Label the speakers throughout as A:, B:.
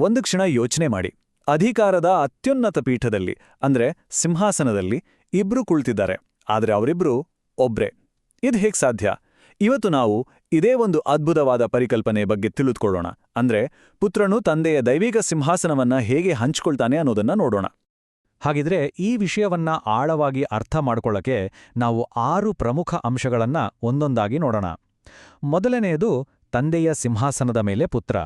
A: ಒಂದು ಕ್ಷಣ ಯೋಚನೆ ಮಾಡಿ. ಅಧಿಕಾರದ ಅತ್ಯುನ್ನತ ಪೀಠದಲ್ಲಿ, ಅಂದ್ರೆ ಸಿಂಹಾಸನದಲ್ಲಿ ಇಬ್ರು ಕುಳಿತಿದ್ದಾರೆ. ಆದರೆ ಅವರಿಬ್ರು ಒಬ್ರೇ. ಇದು ಹೇಗೆ ಸಾಧ್ಯ? ಇವತ್ತು ನಾವು ಇದೇ ಒಂದು ಅದ್ಭುತವಾದ ಪರಿಕಲ್ಪನೆ ಬಗ್ಗೆ ತಿಳಿದುಕೊಳ್ಳೋಣ. ಅಂದ್ರೆ ಪುತ್ರನು ತಂದೆಯ ದೈವಿಕ ಸಿಂಹಾಸನವನ್ನ ಹೇಗೆ ಹಂಚ್ಕೊಳ್ತಾನೆ ಅನ್ನೋದನ್ನ ನೋಡೋಣ.
B: ಹಾಗಿದ್ರೆ ಈ ವಿಷಯವನ್ನ ಆಳವಾಗಿ ಅರ್ಥ ಮಾಡಿಕೊಳ್ಳಕ್ಕೆ ನಾವು ಆರು ಪ್ರಮುಖ ಅಂಶಗಳನ್ನ ಒಂದೊಂದಾಗಿ ನೋಡೋಣ. ಮೊದಲನೆಯದು ತಂದೆಯ ಸಿಂಹಾಸನದ ಮೇಲೆ ಪುತ್ರ.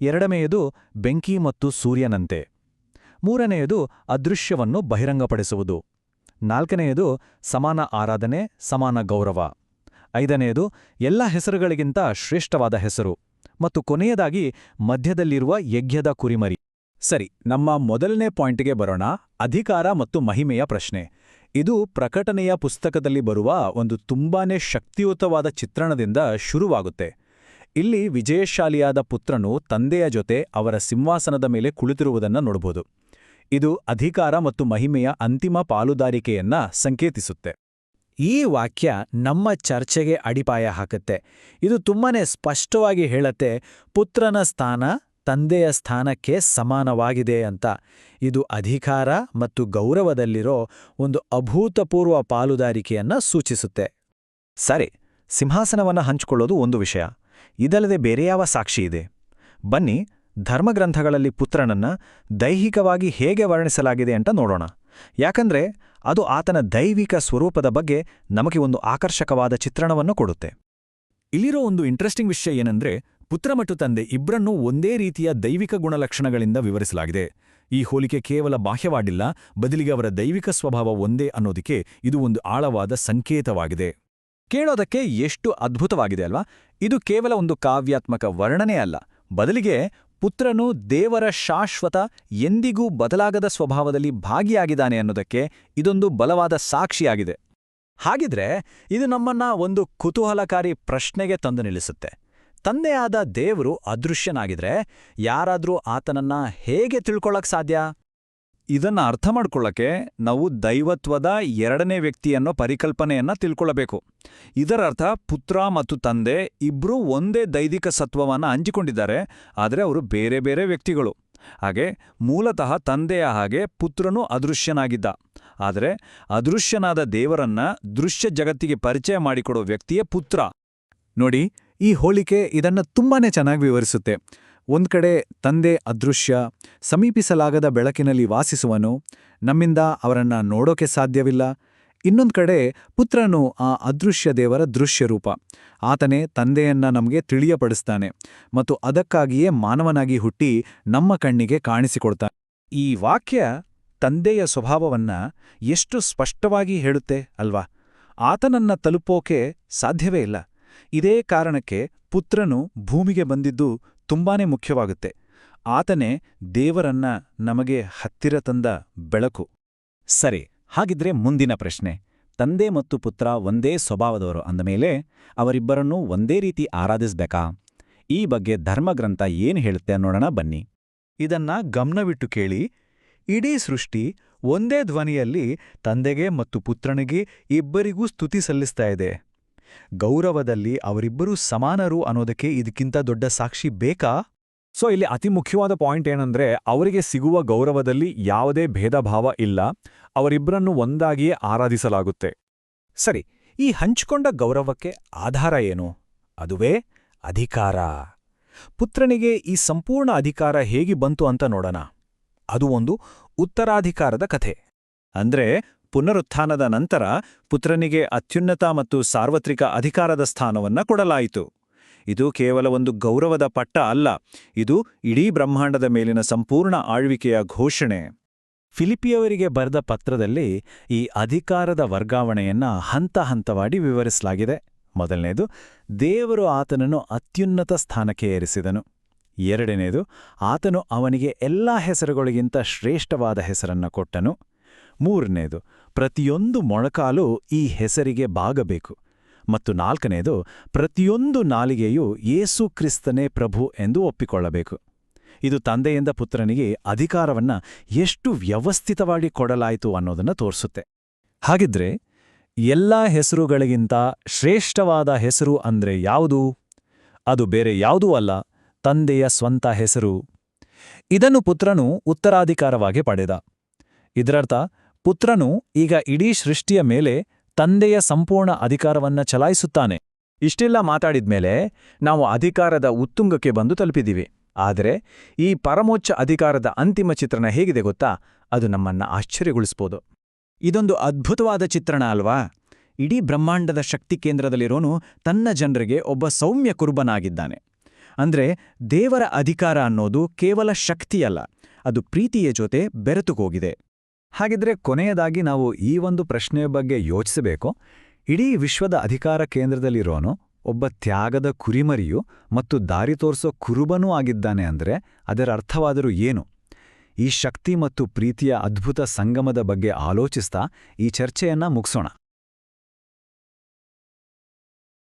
B: ಎರಡನೆಯದು ಬೆಂಕಿ ಮತ್ತು ಸೂರ್ಯನಂತೆ. ಮೂರನೆಯದು ಅದೃಶ್ಯವನ್ನು ಬಹಿರಂಗಪಡಿಸುವುದು. ನಾಲ್ಕನೆಯದು ಸಮಾನ ಆರಾಧನೆ, ಸಮಾನ ಗೌರವ. ಐದನೆಯದು ಎಲ್ಲ ಹೆಸರುಗಳಿಗಿಂತ ಶ್ರೇಷ್ಠವಾದ ಹೆಸರು. ಮತ್ತು ಕೊನೆಯದಾಗಿ ಮಧ್ಯದಲ್ಲಿರುವ ಯಜ್ಞದ ಕುರಿಮರಿ.
A: ಸರಿ, ನಮ್ಮ ಮೊದಲನೇ ಪಾಯಿಂಟ್ಗೆ ಬರೋಣ. ಅಧಿಕಾರ ಮತ್ತು ಮಹಿಮೆಯ ಪ್ರಶ್ನೆ. ಇದು ಪ್ರಕಟಣೆಯ ಪುಸ್ತಕದಲ್ಲಿ ಬರುವ ಒಂದು ತುಂಬಾನೇ ಶಕ್ತಿಯುತವಾದ ಚಿತ್ರಣದಿಂದ ಶುರುವಾಗುತ್ತೆ. ಇಲ್ಲಿ ವಿಜಯಶಾಲಿಯಾದ ಪುತ್ರನು ತಂದೆಯ ಜೊತೆ ಅವರ ಸಿಂಹಾಸನದ ಮೇಲೆ ಕುಳಿತಿರುವುದನ್ನ ನೋಡಬಹುದು. ಇದು ಅಧಿಕಾರ ಮತ್ತು ಮಹಿಮೆಯ ಅಂತಿಮ ಪಾಲುದಾರಿಕೆಯನ್ನ ಸಂಕೇತಿಸುತ್ತೆ.
C: ಈ ವಾಕ್ಯ ನಮ್ಮ ಚರ್ಚೆಗೆ ಅಡಿಪಾಯ ಹಾಕುತ್ತೆ. ಇದು ತುಂಬಾನೇ ಸ್ಪಷ್ಟವಾಗಿ ಹೇಳತ್ತೆ, ಪುತ್ರನ ಸ್ಥಾನ ತಂದೆಯ ಸ್ಥಾನಕ್ಕೆ ಸಮಾನವಾಗಿದೆ ಅಂತ. ಇದು ಅಧಿಕಾರ ಮತ್ತು ಗೌರವದಲ್ಲಿರೋ ಒಂದು ಅಭೂತಪೂರ್ವ ಪಾಲುದಾರಿಕೆಯನ್ನ ಸೂಚಿಸುತ್ತೆ.
B: ಸರಿ, ಸಿಂಹಾಸನವನ್ನ ಹಂಚಿಕೊಳ್ಳೋದು ಒಂದು ವಿಷಯ. ಇದಲ್ಲದೆ ಬೇರೆ ಯಾವ ಸಾಕ್ಷಿ ಬನ್ನಿ, ಧರ್ಮಗ್ರಂಥಗಳಲ್ಲಿ ಪುತ್ರನನ್ನ ದೈಹಿಕವಾಗಿ ಹೇಗೆ ವರ್ಣಿಸಲಾಗಿದೆ ಅಂತ ನೋಡೋಣ. ಯಾಕಂದ್ರೆ, ಅದು ಆತನ ದೈವಿಕ ಸ್ವರೂಪದ ಬಗ್ಗೆ ನಮಗೆ ಒಂದು ಆಕರ್ಷಕವಾದ ಚಿತ್ರಣವನ್ನು ಕೊಡುತ್ತೆ.
A: ಇಲ್ಲಿರೋ ಒಂದು ಇಂಟ್ರೆಸ್ಟಿಂಗ್ ವಿಷಯ ಏನಂದ್ರೆ, ಪುತ್ರ ಮತ್ತು ತಂದೆ ಇಬ್ಬರನ್ನು ಒಂದೇ ರೀತಿಯ ದೈವಿಕ ಗುಣಲಕ್ಷಣಗಳಿಂದ ವಿವರಿಸಲಾಗಿದೆ. ಈ ಹೋಲಿಕೆ ಕೇವಲ ಬಾಹ್ಯವಾಡಿಲ್ಲ, ಬದಲಿಗೆ ಅವರ ದೈವಿಕ ಸ್ವಭಾವ ಒಂದೇ ಅನ್ನೋದಕ್ಕೆ ಇದು ಒಂದು ಆಳವಾದ ಸಂಕೇತವಾಗಿದೆ. ಕೇಳೋದಕ್ಕೆ ಎಷ್ಟು ಅದ್ಭುತವಾಗಿದೆ ಅಲ್ವಾ? ಇದು ಕೇವಲ ಒಂದು ಕಾವ್ಯಾತ್ಮಕ ವರ್ಣನೆ ಅಲ್ಲ. ಬದಲಿಗೆ ಪುತ್ರನು ದೇವರ ಶಾಶ್ವತ, ಎಂದಿಗೂ ಬದಲಾಗದ ಸ್ವಭಾವದಲ್ಲಿ ಭಾಗಿಯಾಗಿದ್ದಾನೆ ಅನ್ನೋದಕ್ಕೆ ಇದೊಂದು ಬಲವಾದ ಸಾಕ್ಷಿಯಾಗಿದೆ. ಹಾಗಿದ್ರೆ ಇದು ನಮ್ಮನ್ನ ಒಂದು ಕುತೂಹಲಕಾರಿ ಪ್ರಶ್ನೆಗೆ ತಂದು ನಿಲ್ಲಿಸುತ್ತೆ. ತಂದೆಯಾದ ದೇವರು ಅದೃಶ್ಯನಾಗಿದ್ರೆ ಯಾರಾದರೂ ಆತನನ್ನ ಹೇಗೆ ತಿಳ್ಕೊಳಕ್ ಸಾಧ್ಯ? ಇದನ್ನ ಅರ್ಥ ಮಾಡ್ಕೊಳ್ಳೋಕ್ಕೆ ನಾವು ದೈವತ್ವದ ಎರಡನೇ ವ್ಯಕ್ತಿಯನ್ನೋ ಪರಿಕಲ್ಪನೆಯನ್ನ ತಿಳ್ಕೊಳ್ಳಬೇಕು. ಇದರರ್ಥ ಪುತ್ರ ಮತ್ತು ತಂದೆ ಇಬ್ಬರೂ ಒಂದೇ ದೈವಿಕ ಸತ್ವವನ್ನ ಹಂಚಿಕೊಂಡಿದ್ದಾರೆ, ಆದರೆ ಅವರು ಬೇರೆ ಬೇರೆ ವ್ಯಕ್ತಿಗಳು. ಹಾಗೆ ಮೂಲತಃ ತಂದೆಯ ಹಾಗೆ ಪುತ್ರನೂ ಅದೃಶ್ಯನಾಗಿದ್ದ. ಆದರೆ ಅದೃಶ್ಯನಾದ ದೇವರನ್ನ ದೃಶ್ಯ ಜಗತ್ತಿಗೆ ಪರಿಚಯ ಮಾಡಿಕೊಡೋ ವ್ಯಕ್ತಿಯೇ ಪುತ್ರ. ನೋಡಿ, ಈ ಹೋಲಿಕೆ ಇದನ್ನ ತುಂಬಾನೇ ಚೆನ್ನಾಗಿ ವಿವರಿಸುತ್ತೆ. ಒಂದ್ ಕಡೆ ತಂದೆ ಅದೃಶ್ಯ, ಸಮೀಪಿಸಲಾಗದ ಬೆಳಕಿನಲ್ಲಿ ವಾಸಿಸುವನು, ನಮ್ಮಿಂದ ಅವರನ್ನ ನೋಡೋಕೆ ಸಾಧ್ಯವಿಲ್ಲ. ಇನ್ನೊಂದು ಕಡೆ ಪುತ್ರನು ಆ ಅದೃಶ್ಯ ದೇವರ ದೃಶ್ಯರೂಪ. ಆತನೇ ತಂದೆಯನ್ನ ನಮಗೆ ತಿಳಿಯಪಡಿಸ್ತಾನೆ ಮತ್ತು ಅದಕ್ಕಾಗಿಯೇ ಮಾನವನಾಗಿ ಹುಟ್ಟಿ ನಮ್ಮ ಕಣ್ಣಿಗೆ ಕಾಣಿಸಿಕೊಡ್ತಾನೆ. ಈ ವಾಕ್ಯ ತಂದೆಯ ಸ್ವಭಾವವನ್ನ ಎಷ್ಟು ಸ್ಪಷ್ಟವಾಗಿ ಹೇಳುತ್ತೆ ಅಲ್ವಾ? ಆತನನ್ನ ತಲುಪೋಕೆ ಸಾಧ್ಯವೇ ಇಲ್ಲ. ಇದೇ ಕಾರಣಕ್ಕೆ ಪುತ್ರನು ಭೂಮಿಗೆ ಬಂದಿದ್ದು ತುಂಬಾನೇ ಮುಖ್ಯವಾಗುತ್ತೆ. ಆತನೇ ದೇವರನ್ನ ನಮಗೆ ಹತ್ತಿರ ತಂದ ಬೆಳಕು.
B: ಸರಿ, ಹಾಗಿದ್ರೆ ಮುಂದಿನ ಪ್ರಶ್ನೆ. ತಂದೆ ಮತ್ತು ಪುತ್ರ ಒಂದೇ ಸ್ವಭಾವದವರು ಅಂದಮೇಲೆ ಅವರಿಬ್ಬರನ್ನೂ ಒಂದೇ ರೀತಿ ಆರಾಧಿಸ್ಬೇಕಾ? ಈ ಬಗ್ಗೆ ಧರ್ಮಗ್ರಂಥ ಏನು ಹೇಳುತ್ತೆ ನೋಡೋಣ ಬನ್ನಿ.
C: ಇದನ್ನ ಗಮನವಿಟ್ಟು ಕೇಳಿ. ಇಡೀ ಸೃಷ್ಟಿ ಒಂದೇ ಧ್ವನಿಯಲ್ಲಿ ತಂದೆಗೆ ಮತ್ತು ಪುತ್ರನಿಗೆ ಇಬ್ಬರಿಗೂ ಸ್ತುತಿ ಸಲ್ಲಿಸ್ತಾ ಇದೆ. ಗೌರವದಲ್ಲಿ ಅವರಿಬ್ಬರೂ ಸಮಾನರು ಅನ್ನೋದಕ್ಕೆ ಇದಕ್ಕಿಂತ ದೊಡ್ಡ ಸಾಕ್ಷಿ ಬೇಕಾ?
A: ಸೊ ಇಲ್ಲಿ ಅತಿ ಮುಖ್ಯವಾದ ಪಾಯಿಂಟ್ ಏನಂದ್ರೆ, ಅವರಿಗೆ ಸಿಗುವ ಗೌರವದಲ್ಲಿ ಯಾವುದೇ ಭೇದ ಇಲ್ಲ. ಅವರಿಬ್ಬರನ್ನು ಒಂದಾಗಿಯೇ ಆರಾಧಿಸಲಾಗುತ್ತೆ.
C: ಸರಿ, ಈ ಹಂಚಿಕೊಂಡ ಗೌರವಕ್ಕೆ ಆಧಾರ ಏನು? ಅದುವೇ ಅಧಿಕಾರ. ಪುತ್ರನಿಗೆ ಈ ಸಂಪೂರ್ಣ ಅಧಿಕಾರ ಹೇಗೆ ಬಂತು ಅಂತ ನೋಡೋಣ. ಅದು ಒಂದು ಉತ್ತರಾಧಿಕಾರದ ಕಥೆ.
A: ಅಂದ್ರೆ ಪುನರುತ್ಥಾನದ ನಂತರ ಪುತ್ರನಿಗೆ ಅತ್ಯುನ್ನತ ಮತ್ತು ಸಾರ್ವತ್ರಿಕ ಅಧಿಕಾರದ ಸ್ಥಾನವನ್ನ ಕೊಡಲಾಯಿತು. ಇದು ಕೇವಲ ಒಂದು ಗೌರವದ ಪಟ್ಟ ಅಲ್ಲ, ಇದು ಇಡೀ ಬ್ರಹ್ಮಾಂಡದ ಮೇಲಿನ ಸಂಪೂರ್ಣ ಆಳ್ವಿಕೆಯ ಘೋಷಣೆ.
C: ಫಿಲಿಪಿಯವರಿಗೆ ಬರೆದ ಪತ್ರದಲ್ಲಿ ಈ ಅಧಿಕಾರದ ವರ್ಗಾವಣೆಯನ್ನ ಹಂತ ಹಂತವಾಗಿ ವಿವರಿಸಲಾಗಿದೆ. ಮೊದಲನೆಯದು ದೇವರು ಆತನನ್ನು ಅತ್ಯುನ್ನತ ಸ್ಥಾನಕ್ಕೆ ಏರಿಸಿದನು. ಎರಡನೇದು, ಆತನು ಅವನಿಗೆ ಎಲ್ಲಾ ಹೆಸರುಗಳಿಗಿಂತ ಶ್ರೇಷ್ಠವಾದ ಹೆಸರನ್ನ ಕೊಟ್ಟನು. ಮೂರನೇದು ಪ್ರತಿಯೊಂದು ಮೊಳಕಾಲು ಈ ಹೆಸರಿಗೆ ಬಾಗಬೇಕು. ಮತ್ತು ನಾಲ್ಕನೆಯದು, ಪ್ರತಿಯೊಂದು ನಾಲಿಗೆಯು ಯೇಸು ಕ್ರಿಸ್ತನೇ ಪ್ರಭು ಎಂದು ಒಪ್ಪಿಕೊಳ್ಳಬೇಕು. ಇದು ತಂದೆಯಿಂದ ಪುತ್ರನಿಗೆ ಅಧಿಕಾರವನ್ನ ಎಷ್ಟು ವ್ಯವಸ್ಥಿತವಾಗಿ ಕೊಡಲಾಯಿತು ಅನ್ನೋದನ್ನ ತೋರಿಸುತ್ತೆ. ಹಾಗಿದ್ರೆ, ಎಲ್ಲಾ ಹೆಸರುಗಳಿಗಿಂತ ಶ್ರೇಷ್ಠವಾದ ಹೆಸರು ಅಂದ್ರೆ ಯಾವುದು? ಅದು ಬೇರೆ ಯಾವುದೂ ಅಲ್ಲ, ತಂದೆಯ ಸ್ವಂತ ಹೆಸರು.
A: ಇದನ್ನು ಪುತ್ರನು ಉತ್ತರಾಧಿಕಾರವಾಗಿ ಪಡೆದ. ಇದರರ್ಥ ಪುತ್ರನು ಈಗ ಇಡೀ ಸೃಷ್ಟಿಯ ಮೇಲೆ ತಂದೆಯ ಸಂಪೂರ್ಣ ಅಧಿಕಾರವನ್ನ ಚಲಾಯಿಸುತ್ತಾನೆ.
B: ಇಷ್ಟೆಲ್ಲ ಮಾತಾಡಿದ್ಮೇಲೆ ನಾವು ಅಧಿಕಾರದ ಉತ್ತುಂಗಕ್ಕೆ ಬಂದು ತಲುಪಿದ್ದೀವಿ. ಆದರೆ ಈ ಪರಮೋಚ್ಚ ಅಧಿಕಾರದ ಅಂತಿಮ ಚಿತ್ರಣ ಹೇಗಿದೆ ಗೊತ್ತಾ? ಅದು ನಮ್ಮನ್ನ ಆಶ್ಚರ್ಯಗೊಳಿಸ್ಬೋದು.
C: ಇದೊಂದು ಅದ್ಭುತವಾದ ಚಿತ್ರಣ ಅಲ್ವಾ? ಇಡೀ ಬ್ರಹ್ಮಾಂಡದ ಶಕ್ತಿ ಕೇಂದ್ರದಲ್ಲಿರೋನು ತನ್ನ ಜನರಿಗೆ ಒಬ್ಬ ಸೌಮ್ಯ ಕುರುಬನಾಗಿದ್ದಾನೆ. ಅಂದ್ರೆ ದೇವರ ಅಧಿಕಾರ ಅನ್ನೋದು ಕೇವಲ ಶಕ್ತಿಯಲ್ಲ, ಅದು ಪ್ರೀತಿಯ ಜೊತೆ ಬೆರೆತುಕೋಗಿದೆ
A: ಹಾಗಿದ್ರೆ ಕೊನೆಯದಾಗಿ ನಾವು ಈ ಒಂದು ಪ್ರಶ್ನೆಯ ಬಗ್ಗೆ ಯೋಚಿಸಬೇಕು. ಇಡೀ ವಿಶ್ವದ ಅಧಿಕಾರ ಕೇಂದ್ರದಲ್ಲಿರೋನು ಒಬ್ಬ ತ್ಯಾಗದ ಕುರಿಮರಿಯು ಮತ್ತು ದಾರಿ ತೋರಿಸೋ ಕುರುಬನೂ ಆಗಿದ್ದಾನೆ ಅಂದ್ರೆ ಅದರ ಅರ್ಥವಾದರೂ ಏನು? ಈ ಶಕ್ತಿ ಮತ್ತು ಪ್ರೀತಿಯ ಅದ್ಭುತ ಸಂಗಮದ ಬಗ್ಗೆ ಆಲೋಚಿಸ್ತಾ ಈ ಚರ್ಚೆಯನ್ನ ಮುಗಿಸೋಣ.